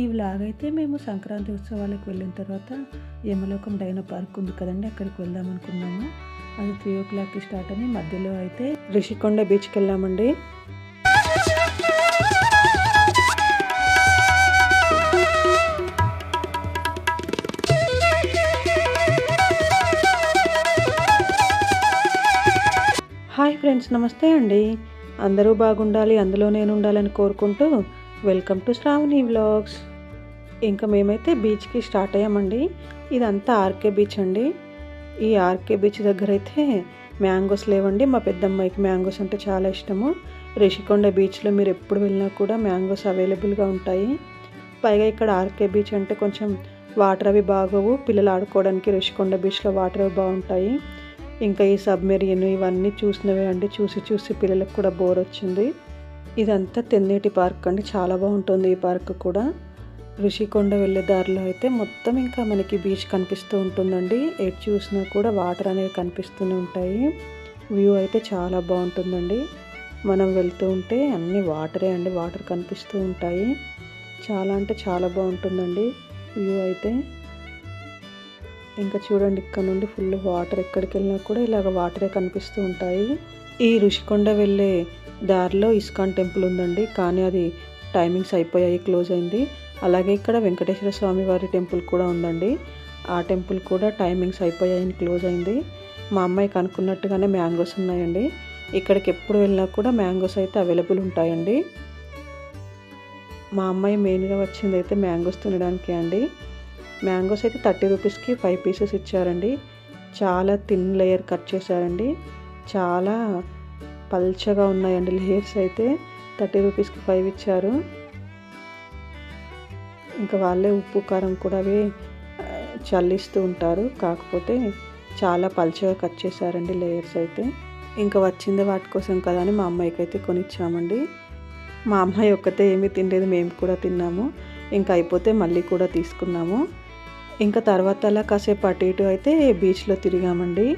ఈ వ్లాగ్ అయితే మేము సంక్రాంతి ఉత్సవాలకు వెళ్ళిన తర్వాత యమలోకం డైనో పార్క్ ఉంది కదండి అక్కడికి వెళ్దాం అనుకున్నాము. అది త్రీ ఓ క్లాక్కి స్టార్ట్ అని మధ్యలో అయితే రిషికొండ బీచ్కి వెళ్ళామండి. హాయ్ ఫ్రెండ్స్ నమస్తే అండి. అందరూ బాగుండాలి అందులో నేను ఉండాలని కోరుకుంటూ వెల్కమ్ టు శ్రావణి వ్లాగ్స్. ఇంకా మేమైతే బీచ్కి స్టార్ట్ అయ్యామండి. ఇదంతా ఆర్కే బీచ్ అండి. ఈ ఆర్కే బీచ్ దగ్గర అయితే మ్యాంగోస్ లేవండి. మా పెద్దమ్మాయికి మ్యాంగోస్ అంటే చాలా ఇష్టము. రిషికొండ బీచ్లో మీరు ఎప్పుడు వెళ్ళినా కూడా మ్యాంగోస్ అవైలబుల్గా ఉంటాయి. పైగా ఇక్కడ ఆర్కే బీచ్ అంటే కొంచెం వాటర్ అవి బాగోవు. పిల్లలు ఆడుకోవడానికి రిషికొండ బీచ్లో వాటర్ అవి బాగుంటాయి. ఇంకా ఈ సబ్మెరీన్ ఇవన్నీ చూసినవే అండి. చూసి చూసి పిల్లలకు కూడా బోర్ వచ్చింది. ఇదంతా తెన్నేటి పార్క్ అండి. చాలా బాగుంటుంది ఈ పార్క్ కూడా. ఋషికొండ వెళ్ళే దారిలో అయితే మొత్తం ఇంకా మనకి బీచ్ కనిపిస్తూ ఉంటుందండి. ఎటు చూసినా కూడా వాటర్ అనేవి కనిపిస్తూనే ఉంటాయి. వ్యూ అయితే చాలా బాగుంటుందండి. మనం వెళ్తూ ఉంటే అన్ని వాటరే అండి. వాటర్ కనిపిస్తూ ఉంటాయి. చాలా అంటే చాలా బాగుంటుందండి వ్యూ అయితే. ఇంకా చూడండి ఇక్కడ నుండి ఫుల్ వాటర్ ఎక్కడికి వెళ్ళినా కూడా ఇలాగ వాటరే కనిపిస్తూ ఉంటాయి. ఈ ఋషికొండ వెళ్ళే దారిలో ఇస్కాన్ టెంపుల్ ఉందండి. కానీ అది టైమింగ్స్ అయిపోయాయి క్లోజ్ అయింది. అలాగే ఇక్కడ వెంకటేశ్వర స్వామి వారి టెంపుల్ కూడా ఉందండి. ఆ టెంపుల్ కూడా టైమింగ్స్ అయిపోయాయని క్లోజ్ అయింది. మా అమ్మాయికి అనుకున్నట్టుగానే మ్యాంగోస్ ఉన్నాయండి. ఇక్కడికి ఎప్పుడు వెళ్ళినా కూడా మ్యాంగోస్ అయితే అవైలబుల్ ఉంటాయండి. మా అమ్మాయి మెయిన్గా వచ్చింది అయితే మ్యాంగోస్ తినడానికే అండి. మ్యాంగోస్ అయితే థర్టీ రూపీస్కి ఫైవ్ పీసెస్ ఇచ్చారండి. చాలా థిన్ లేయర్ కట్ చేశారండి. చాలా పల్చగా ఉన్నాయండి. లేయర్స్ అయితే థర్టీ రూపీస్కి ఫైవ్ ఇచ్చారు. ఇంకా వాళ్ళే ఉప్పు కారం కూడా అవి చల్లిస్తూ ఉంటారు. కాకపోతే చాలా పల్చగా కట్ చేశారండి లేయర్స్ అయితే. ఇంకా వచ్చింది వాటి కోసం కదా అని మా అమ్మాయికి అయితే కొనిచ్చామండి. మా అమ్మాయి ఒక్కతే ఏమీ తినలేదు మేము కూడా తిన్నాము. ఇంకా అయిపోతే మళ్ళీ కూడా తీసుకున్నాము. ఇంకా తర్వాత అలా కాసేపు అటు ఇటు అయితే బీచ్లో తిరిగామండి.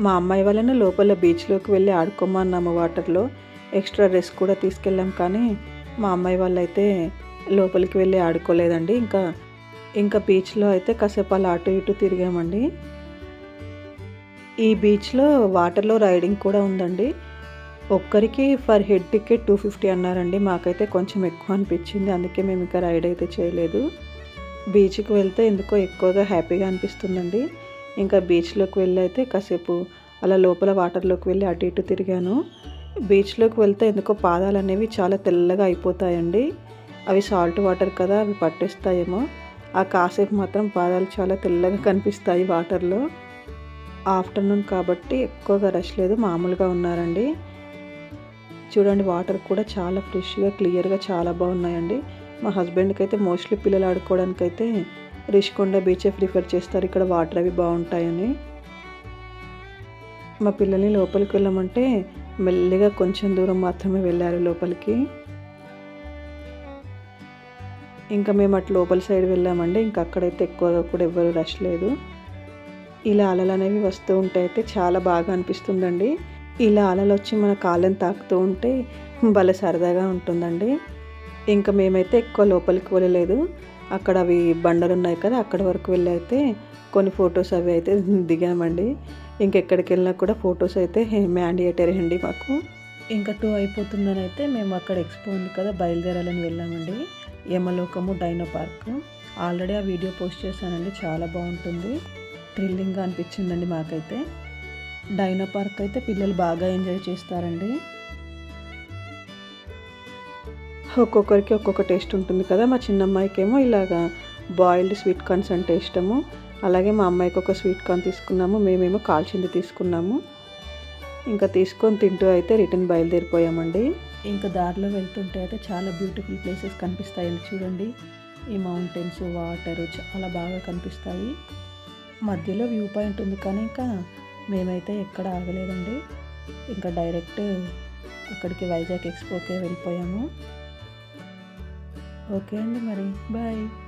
మా అమ్మాయి వలన లోపల బీచ్లోకి వెళ్ళి ఆడుకోమన్నాము వాటర్లో ఎక్స్ట్రా డ్రెస్ కూడా తీసుకెళ్ళాం కానీ మా అమ్మాయి వాళ్ళు అయితే లోపలికి వెళ్ళి ఆడుకోలేదండి. ఇంకా ఇంకా బీచ్లో అయితే కాసేపు అలా అటు ఇటు తిరిగామండి. ఈ బీచ్లో వాటర్లో రైడింగ్ కూడా ఉందండి. ఒక్కరికి for head ticket two fifty అన్నారండి. మాకైతే కొంచెం ఎక్కువ అనిపించింది. అందుకే మేము ఇంకా రైడ్ అయితే చేయలేదు. బీచ్కి వెళ్తే ఎందుకో ఎక్కువగా హ్యాపీగా అనిపిస్తుందండి. ఇంకా బీచ్లోకి వెళ్ళి అయితే కాసేపు అలా లోపల వాటర్లోకి వెళ్ళి అటు ఇటు తిరిగాను. బీచ్లోకి వెళ్తే ఎందుకో పాదాలు అనేవి చాలా తెల్లగా అయిపోతాయండి. అవి సాల్ట్ వాటర్ కదా అవి పట్టేస్తాయేమో. ఆ కాసేపు మాత్రం పాదాలు చాలా తెల్లగా కనిపిస్తాయి వాటర్లో. ఆఫ్టర్నూన్ కాబట్టి ఎక్కువగా రష్ లేదు మామూలుగా ఉన్నారండి. చూడండి వాటర్ కూడా చాలా ఫ్రెష్గా క్లియర్గా చాలా బాగున్నాయండి. మా హస్బెండ్కి అయితే మోస్ట్లీ పిల్లలు ఆడుకోవడానికి అయితే రిషికొండ బీచే ప్రిఫర్ చేస్తారు. ఇక్కడ వాటర్ అవి బాగుంటాయని. మా పిల్లల్ని లోపలికి వెళ్ళమంటే మెల్లిగా కొంచెం దూరం మాత్రమే వెళ్ళారు లోపలికి. ఇంకా మేము అటు లోపల సైడ్ వెళ్ళామండి. ఇంకా అక్కడైతే ఎక్కువగా కూడా ఎవ్వరు రష్ లేదు. ఇలా అలలు అనేవి వస్తూ ఉంటే అయితే చాలా బాగా అనిపిస్తుందండి. ఇలా అలలు వచ్చి మన కాళ్ళని తాకుతూ ఉంటే భలే సరదాగా ఉంటుందండి. ఇంకా మేమైతే ఎక్కువ లోపలికి వెళ్ళలేదు. అక్కడ అవి బండలు ఉన్నాయి కదా అక్కడ వరకు వెళ్ళి అయితే కొన్ని ఫొటోస్ అవి అయితే దిగామండి. ఇంకెక్కడికి వెళ్ళినా కూడా ఫొటోస్ అయితే మ్యాండియేటరీ అండి మాకు. ఇంకా టూ అయిపోతుందని అయితే మేము అక్కడ ఎక్స్పో ఉంది కదా బయలుదేరాలని వెళ్ళామండి. Yamalokam dino park. ఆల్రెడీ ఆ వీడియో పోస్ట్ చేశానండి చాలా బాగుంటుంది. థ్రిల్లింగ్గా అనిపించిందండి మాకైతే. డైనో పార్క్ అయితే పిల్లలు బాగా ఎంజాయ్ చేస్తారండి. ఒక్కొక్కరికి ఒక్కొక్క టేస్ట్ ఉంటుంది కదా. మా చిన్న అమ్మాయికి ఏమో ఇలాగా బాయిల్డ్ స్వీట్ కార్న్స్ అంటే ఇష్టము. అలాగే మా అమ్మాయికి ఒక స్వీట్ కార్న్ తీసుకున్నాము. మేమేమో కాల్చింది తీసుకున్నాము. ఇంకా తీసుకొని తింటూ అయితే రిటర్న్ బయలుదేరిపోయామండి. ఇంకా దారిలో వెళ్తుంటే అయితే చాలా బ్యూటిఫుల్ ప్లేసెస్ కనిపిస్తాయండి చూడండి. ఈ మౌంటైన్స్ వాటర్ చాలా బాగా కనిపిస్తాయి. మధ్యలో వ్యూ పాయింట్ ఉంది కానీ ఇంకా మేమైతే ఎక్కడ ఆగలేదండి. ఇంకా డైరెక్ట్ అక్కడికి వైజాగ్ ఎక్స్పోకే వెళ్ళిపోయాము. ఓకే అండి మరి. బాయ్.